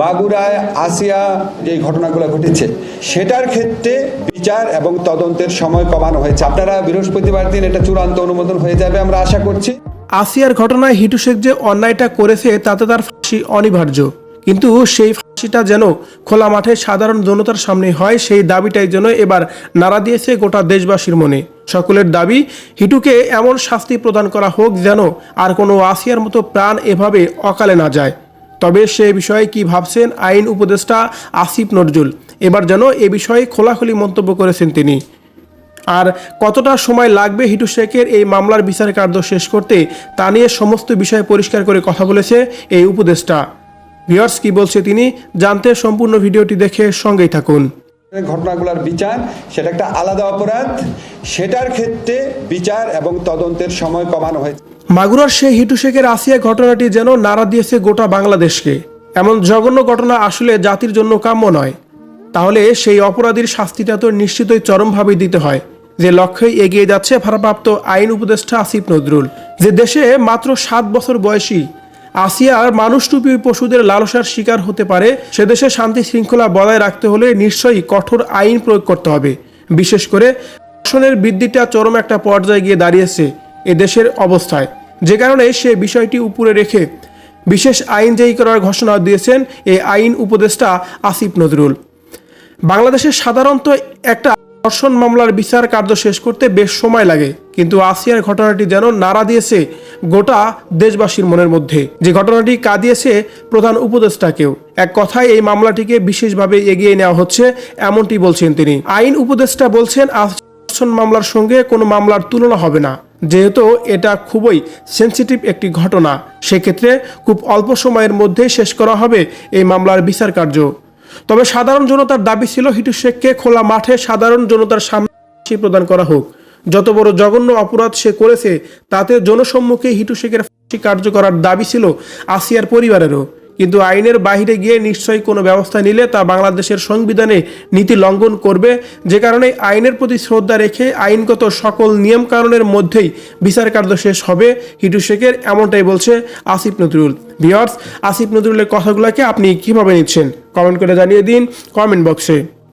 মাগুরায় আসিয়া যে ঘটনাগুলো ঘটেছে, সেটার ক্ষেত্রে বিচার এবং তদন্তের সময় কমানো হয়েছে। আপনারা বৃহস্পতিবার দিন এটা চূড়ান্ত অনুমোদন হয়ে যাবে, আমরা আশা করছি। আসিয়ার ঘটনায় হিটু শেখ যে অন্যায়টা করেছে, তাতে তার ফাঁসি অনিবার্য। কিন্তু সেই ফাঁসিটা যেন খোলা মাঠে সাধারণ জনতার সামনে হয়, সেই দাবিটাই যেন এবার নাড়া দিয়েছে গোটা দেশবাসীর মনে। সকলের দাবি, হিটুকে এমন শাস্তি প্রদান করা হোক যেন আর কোনো আসিয়ার মতো প্রাণ এভাবে অকালে না যায়। তবে সে বিষয়ে কি ভাবছেন আইন উপদেষ্টা আসিফ নজরুল? এবার যেন এ বিষয়ে খোলাখুলি মন্তব্য করেছেন তিনি। আর কতটা সময় লাগবে হিটু শেখের এই মামলার বিচার কার্য শেষ করতে, তা নিয়ে সমস্ত বিষয় পরিষ্কার করে কথা বলেছে এই উপদেষ্টা। ভিউয়ার্স, কি বলছে তিনি? জানতে সম্পূর্ণ ভিডিওটি দেখে সঙ্গেই থাকুন। ঘটনাগুলোর বিচার, সেটা একটা আলাদা অপরাধ। সেটার ক্ষেত্রে বিচার এবং তদন্তের সময় কমানো হয়েছে। মাগুরার সেই হিটু শেখের আসিয়া ঘটনাটি যেন নাড়া দিয়েছে গোটা বাংলাদেশকে। এমন জঘন্য ঘটনা আসলে জাতির জন্য কাম্য নয়। তাহলে সেই অপরাধীর শাস্তিটা তো নিশ্চিতই চরমভাবে দিতে হয়। যে লক্ষ্যেই এগিয়ে যাচ্ছে ভারপ্রাপ্ত আইন উপদেষ্টা আসিফ নজরুল। যে দেশে মাত্র সাত বছর বয়সী আসিয়ার মানুষরূপী পশুদের লালসার শিকার হতে পারে, সে দেশে শান্তি শৃঙ্খলা বজায় রাখতে হলে নিশ্চয়ই কঠোর আইন প্রয়োগ করতে হবে। বিশেষ করে শাসনের বৃদ্ধিটা চরম একটা পর্যায়ে গিয়ে দাঁড়িয়েছে। এ দেশের অবস্থায়। যে কারণে সে বিষয়টি উপরে রেখে বিশেষ আইন জারি করার ঘোষণা দিয়েছেন এই আইন উপদেষ্টা আসিফ নজরুল। বাংলাদেশে সাধারণত একটা ধর্ষণ মামলার বিচার কার্য শেষ করতে বেশ সময় লাগে, কিন্তু আসিয়ার ঘটনাটি যেন নাড়া দিয়েছে গোটা দেশবাসীর মনের মধ্যে। যে ঘটনাটি কাঁদিয়েছে প্রধান উপদেষ্টাকেও। এক কথায় এই মামলাটিকে বিশেষভাবে এগিয়ে নেওয়া হচ্ছে, এমনটি বলছেন তিনি। আইন উপদেষ্টা বলছেন ধর্ষণ মামলার সঙ্গে কোনো মামলার তুলনা হবে না। যেহেতু এটা খুবই সেন্সিটিভ একটি ঘটনা, সেক্ষেত্রে খুব অল্প সময়ের মধ্যেই শেষ করা হবে এই মামলার বিচার কার্য। তবে সাধারণ জনতার দাবি ছিল, হিটু শেখকে খোলা মাঠে সাধারণ জনতার সামনে প্রদান করা হোক। যত বড় জঘন্য অপরাধ সে করেছে, তাতে জনসম্মুখে হিটু শেখের ফাঁসি কার্য করার দাবি ছিল আসিয়ার পরিবারেরও। কিন্তু আইনের বাহিরে গিয়ে নিশ্চয়ই কোনো ব্যবস্থা নিলে তা বাংলাদেশের সংবিধানে নীতি লঙ্ঘন করবে। যে কারণে আইনের প্রতি শ্রদ্ধা রেখে আইনগত সকল নিয়ম নিয়মকানুনের মধ্যেই বিচার কার্য শেষ হবে। হিটু শেখের এমনটাই বলছে আসিফ নজরুল। ভিওয়ার্স, আসিফ নজরুলের কথাগুলোকে আপনি কীভাবে নিচ্ছেন? কমেন্ট করে জানিয়ে দিন কমেন্ট বক্সে।